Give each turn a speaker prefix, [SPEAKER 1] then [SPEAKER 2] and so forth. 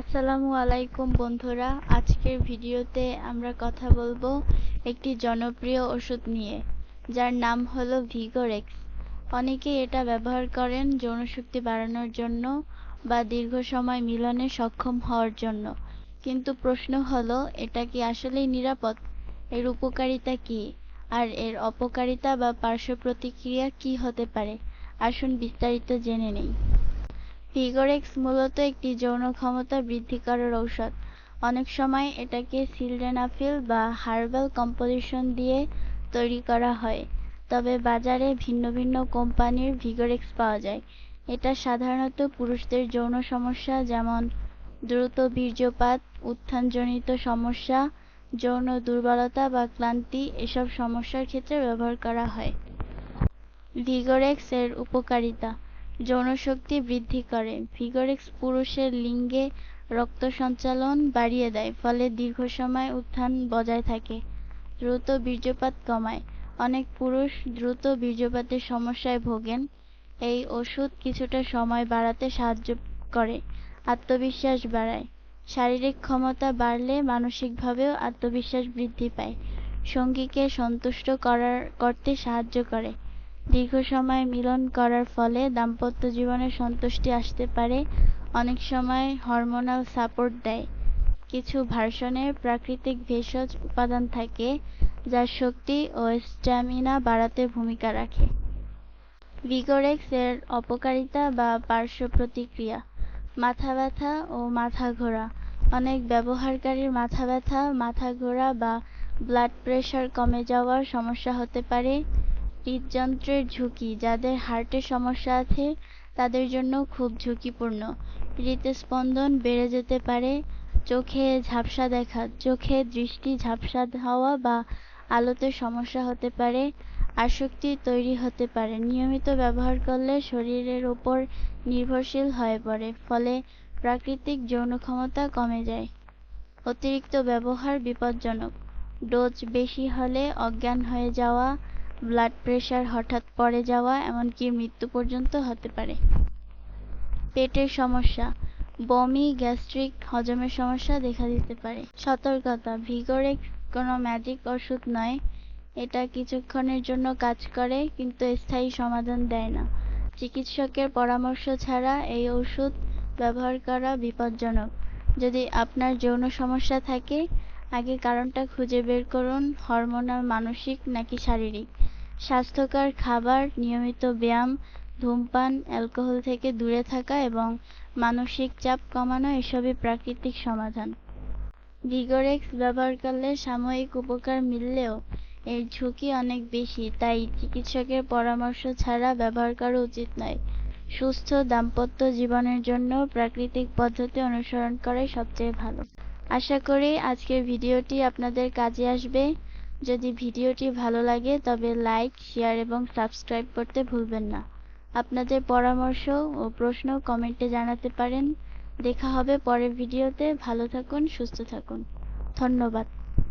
[SPEAKER 1] আসসালামু আলাইকুম বন্ধুরা। আজকের ভিডিওতে আমরা কথা বলব একটি জনপ্রিয় ওষুধ নিয়ে, যার নাম হলো ভিগোরেক্স। অনেকেই এটা ব্যবহার করেন যৌনশক্তি বাড়ানোর জন্য বা দীর্ঘ সময় মিলনে সক্ষম হওয়ার জন্য। কিন্তু প্রশ্ন হলো, এটা কি আসলেই নিরাপদ? এর উপকারিতা কি? আর এর অপকারিতা বা পার্শ্ব প্রতিক্রিয়া কি হতে পারে? আসুন বিস্তারিত জেনে নেই। ভিগোরেক্স মূলত একটি যৌন ক্ষমতা বৃদ্ধি করার ঔষধ। অনেক সময় এটাকে সিলডেনাফিল বা হার্বাল কম্পোজিশন দিয়ে তৈরি করা হয়, তবে বাজারে ভিন্ন ভিন্ন কোম্পানির ভিগোরেক্স পাওয়া যায়। এটা সাধারণত পুরুষদের যৌন সমস্যা, যেমন দ্রুত বীর্যপাত, উত্থানজনিত সমস্যা, যৌন দুর্বলতা বা ক্লান্তি এসব সমস্যার ক্ষেত্রে ব্যবহার করা হয়। ভিগোরেক্স এর উপকারিতা। যৌনশক্তি বৃদ্ধি করে। ভিগোরেক্স পুরুষের লিঙ্গে রক্ত সঞ্চালন বাড়িয়ে দেয়, ফলে দীর্ঘ সময় উত্থান বজায় থাকে, দ্রুত বীর্যপাত কমায়। অনেক পুরুষ দ্রুত বীর্যপাতের সমস্যায় ভোগেন। এই ওষুধ কিছুটা সময় বাড়াতে সাহায্য করে, আত্মবিশ্বাস বাড়ায়। শারীরিক ক্ষমতা বাড়লে মানসিকভাবেও আত্মবিশ্বাস বৃদ্ধি পায়। সঙ্গীকে সন্তুষ্ট করার, করতে সাহায্য করে। দীর্ঘ সময় মিলন করার ফলে দাম্পত্য জীবনে সন্তুষ্টি আসতে পারে, অনেক সময় হরমোনাল সাপোর্ট দেয়। কিছু ভার্সনের প্রাকৃতিক ভেষজ উপাদান থাকে, যা শক্তি ও স্ট্যামিনা বাড়াতে ভূমিকা রাখে। ভিগোরেক্স এর অপকারিতা বা পার্শ্ব প্রতিক্রিয়া, মাথা ব্যথা ও মাথা ঘোরা। অনেক ব্যবহারকারীর মাথা ব্যথা, মাথা ঘোরা বা ব্লাড প্রেশার কমে যাওয়ার সমস্যা হতে পারে। হৃদযন্ত্রের ঝুঁকি, যাদের হার্টের সমস্যা আছে, তাদের জন্য খুব ঝুঁকিপূর্ণ। হৃদস্পন্দন বেড়ে যেতে পারে, চোখে ঝাপসা দেখা, চোখে দৃষ্টি ঝাপসা হওয়া বা আলোতে সমস্যা হতে পারে, আসক্তি তৈরি হতে পারে। নিয়মিত ব্যবহার করলে শরীরের ওপর নির্ভরশীল হয়ে পড়ে, ফলে প্রাকৃতিক যৌন ক্ষমতা কমে যায়। অতিরিক্ত ব্যবহার বিপজ্জনক। ডোজ বেশি হলে অজ্ঞান হয়ে যাওয়া ব্লাড প্রেশার হঠাৎ পড়ে যাওয়া, এমনকি মৃত্যু পর্যন্ত হতে পারে। পেটের সমস্যা, বমি, গ্যাস্ট্রিক, হজমের সমস্যা দেখা দিতে পারে। সতর্কতা ভিগোরেক্স কোনো ম্যাজিক ওষুধ নয়। এটা কিছুক্ষণের জন্য কাজ করে, কিন্তু স্থায়ী সমাধান দেয় না। চিকিৎসকের পরামর্শ ছাড়া এই ওষুধ ব্যবহার করা বিপজ্জনক। যদি আপনার যৌন সমস্যা থাকে, আগে কারণটা খুঁজে বের করুন হরমোনাল মানসিক নাকি শারীরিক। স্বাস্থ্যকর খাবার, নিয়মিত ব্যায়াম, ধূমপান, অ্যালকোহল থেকে দূরে থাকা এবং মানসিক চাপ কমানো এসবই প্রাকৃতিক সমাধান। ভিগোরেক্স ব্যবহার করলে সাময়িক উপকার মিললেও এর ঝুঁকি অনেক বেশি, তাই চিকিৎসকের পরামর্শ ছাড়া ব্যবহার করা উচিত নয়। সুস্থ দাম্পত্য জীবনের জন্য প্রাকৃতিক পদ্ধতি অনুসরণ করাই সবচেয়ে ভালো। আশা করি আজকের ভিডিওটি আপনাদের কাজে আসবে। যদি ভিডিওটি ভালো লাগে, তবে লাইক, শেয়ার এবং সাবস্ক্রাইব করতে ভুলবেন না। আপনাদের পরামর্শ ও প্রশ্ন কমেন্টে জানাতে পারেন। দেখা হবে পরের ভিডিওতে। ভালো থাকুন, সুস্থ থাকুন। ধন্যবাদ।